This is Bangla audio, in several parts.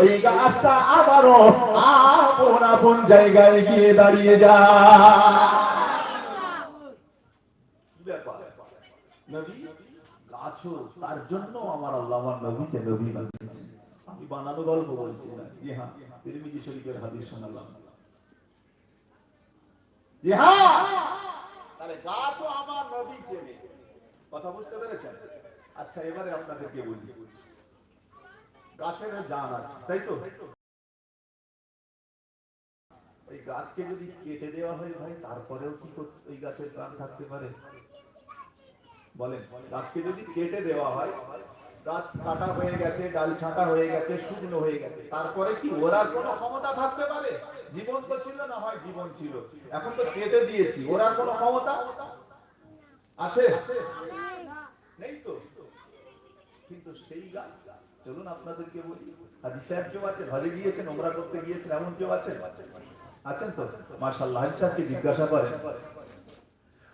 ওই গাছটা আবারও আপন আপন জায়গায় গিয়ে দাঁড়িয়ে যায় কি ব্যাপার? নবী গাছও তার জন্য আমার আল্লাহ নবীকে নবী বানিয়েছেন। আমি বানানো গল্প বলছি না। হ্যাঁ তিরমিজি শরীফের হাদিস শোনালাম। হ্যাঁ! তাহলে গাছও আমার নবী চেনে। কথা বুঝতে পেরেছেন? আচ্ছা এবারে আপনাদেরকে বলি। গাছের জান আছে, তাই তো? ওই গাছকে যদি কেটে দেওয়া হয় ভাই, তারপরেও কি ওই গাছের প্রাণ থাকতে পারে? বলেন, গাছকে যদি কেটে দেওয়া হয়, গাছ কাটা হয়ে গেছে, ডাল ছাঁটা হয়ে গেছে, শুকনো হয়ে গেছে, তারপরে কি ওর আর কোনো ক্ষমতা থাকতে পারে? জীবন তো ছিল না, হয় জীবন ছিল। এখন তো কেটে দিয়েছি, ওর আর কোনো ক্ষমতা আছে? নেই তো। কিন্তু সেই গাছ, চলুন আপনাদেরকে বলি, হাজি সাহেব কেউ আছেন? হজে গিয়েছেন ওমরা করতে গিয়েছেন, এমন কেউ আছেন? আছেন তো? মার্শাল্লাহ হাজি সাহেবকে জিজ্ঞাসা করেন।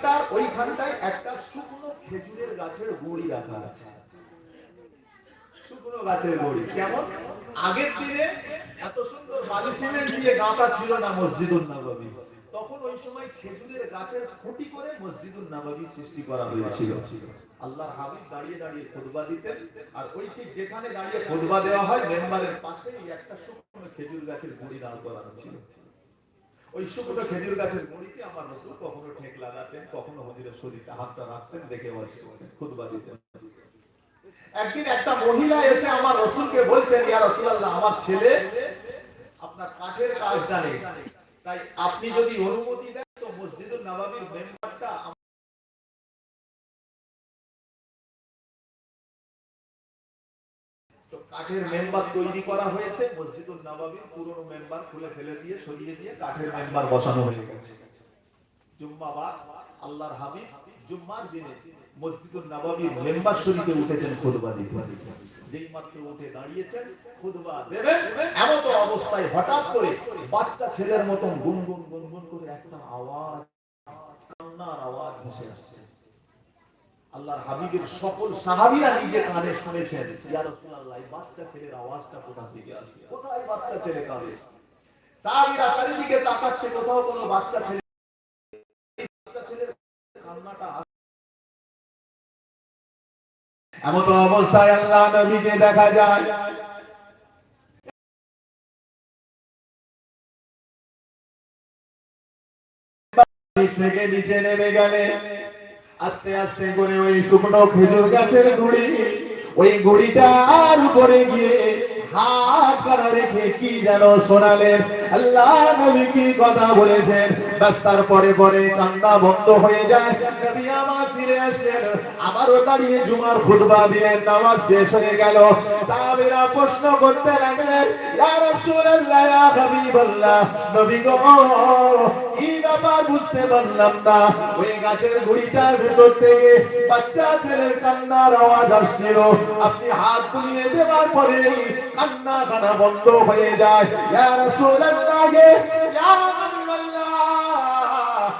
তার ওইখানটায় একটা শুকনো খেজুরের গাছের গুড়ি রাখা আছে। শুকনো গাছের গুড়ি কেমন? আগের দিনে এত সুন্দর বালি সিমেন্ট দিয়ে গাঁথা ছিল না মসজিদুল নববী। তখন ওই সময় খেজুরের গাছের খুঁটি করে মসজিদুল নববী সৃষ্টি করা হয়েছিল। আল্লাহর হাবিব দাঁড়িয়ে দাঁড়িয়ে খুতবা দিতেন আর ওই ঠিক যেখানে দাঁড়িয়ে খুতবা দেওয়া হয়, মেম্বারের পাশেই একটা শুকনো খেজুর গাছের গুড়ি দাঁড় করানো ছিল। ওই শুকনো খেজুর গাছের মুড়িতে আমার রসুল কখনো ঠেক লাগাতেন, কখনো হজিরের হাতটা রাখতেন, দেখে খুদবা দিতেন। একদিন একটা মহিলা এসে আমার রসুলকে বলছেন ইয়া আমার ছেলে আপনার কাঠের কাজ জানে। তাই আপনি যদি অনুমতি দেন তো মসজিদুল নবাবির কাঠের মেম্বার তৈরি করা হয়েছে। মসজিদুল নবাবির পুরনো মেম্বার খুলে ফেলে দিয়ে, সরিয়ে দিয়ে কাঠের মেম্বার বসানো হয়ে গেছে। জুম্মাবাদ আল্লাহর হাবিব, জুম্মার দিনে মসজিদুল নবাবির মেম্বার উঠেছেন খুতবা দিতে। করে ছেলের মতন গুনগুন গুনগুন করে একটা আওয়াজ, কান্নার আওয়াজ ভেসে আসছে। আল্লাহর হাবিবের সকল সাহাবীরা নিজে কানে শুনেছেন বাচ্চা ছেলের আওয়াজটা কোথা থেকে আসে? কোথায় বাচ্চা ছেলে কাঁদে? সাহাবীরা চারিদিকে তাকাচ্ছে, কোথাও কোনো বাচ্চা ছেলে বাচ্চা অবস্থায় আল্লাহ নবীকে দেখা যায়। থেকে নিচে নেমে গেলে আস্তে আস্তে করে ওই শুকনো খেজুর গাছের গুড়ি, ওই গুড়িটার উপরে গিয়ে হাত করা রেখে কি যেন শোনালেন। আল্লাহ নবী কি কথা বলেছেন? রাস্তার তারপরে পরে কান্না বন্ধ হয়ে যায়। নবী আমার ফিরে আসলেন। আবারও দাঁড়িয়ে জুমার খুতবা দিলেন, নামাজ শেষ হয়ে গেল। সাহাবীরা প্রশ্ন করতে লাগলেন, ইয়া রাসূলুল্লাহ, ইয়া হাবিবাল্লাহ, নবী গো, কি ব্যাপার বুঝতে পারলাম না? ওই গাছের গুড়িটার ভেতর থেকে বাচ্চা ছেলের কান্নার আওয়াজ আসছিল। আপনি হাত বুলিয়ে দেওয়ার পরে কান্না কানা বন্ধ হয়ে যায়। ইয়া রাসূলুল্লাহ ইয়া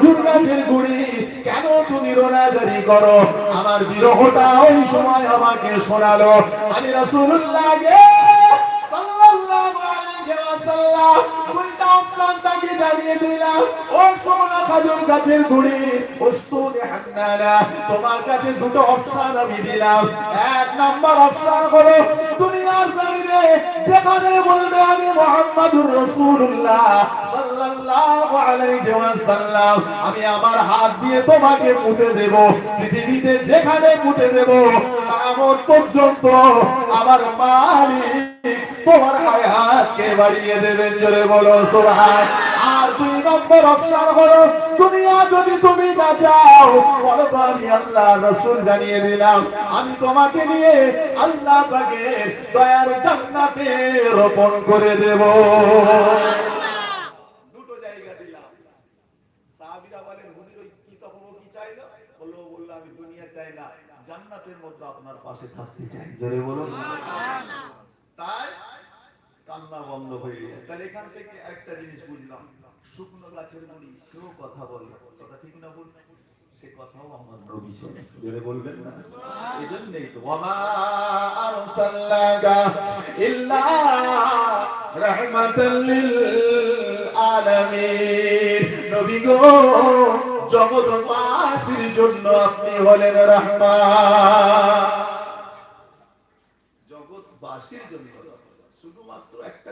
খাজুর গাছের গুড়ি, কেন তুমি রোনাজারি করো? আমার বিরহটা ওই সময় আমাকে শোনালো। আমি রাসূলুল্লাহ গে সাল্লাল্লাহু আলাইহি ওয়াসাল্লাম দুইটা অপশন তাকে জানিয়ে দিলাম। এক দুনিয়ার জমিনে যেখানে বলবে আমি রসুল্লাহ আমি আমার হাত দিয়ে তোমাকে মুটে দেব, পৃথিবীতে যেখানে মুটে দেব কিয়ামত পর্যন্ত আমার মালিক তোমার হায়াতকে বাড়িয়ে দেবেন? জোরে বলো আর দুই নম্বর অপশন হলো, দুনিয়া যদি তুমি না চাও বলো তো আমি আল্লাহ রসুল জানিয়ে দিলাম। আমি তোমাকে নিয়ে আল্লাহ পাকে দয়ার জান্নাতে রোপণ করে দেব। তাই কান্না বন্ধ হয়ে যায় তাহলে এখান থেকে একটা জিনিস বুঝলাম। শুকনো গাছের কথা বলে কথা ঠিক না বল সে কথাও আমার নবী শোনে। জোরে বলবেন না? এজন্যই তো। ওয়ামা আরসালনাকা ইল্লা রাহমাতাল লিল আলামিন। নবী গো জগৎবাসীর জন্য আপনি হলেন রাহমান। জগৎবাসীর জন্য শুধুমাত্র একটা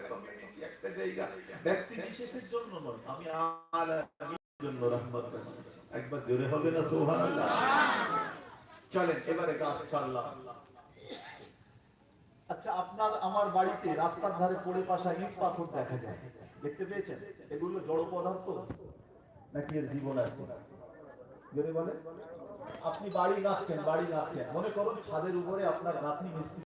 জায়গা। ব্যক্তি বিশেষের জন্য নয়। আমি জন্য রহমত একবার জোরে হবে না চলেন, এবারে গাছ ছাড়লাম আচ্ছা আপনার আমার বাড়িতে রাস্তার ধারে পড়ে পাশা ইট পাথর দেখা যায়। দেখতে পেয়েছেন? এগুলো জড় পদার্থ? নাকি এর জীবন আছে আপনি বাড়ি গাচ্ছেন বাড়ি গাচ্ছেন মনে করুন ছাদের উপরে আপনার গাঁথনি মিস্ত্রি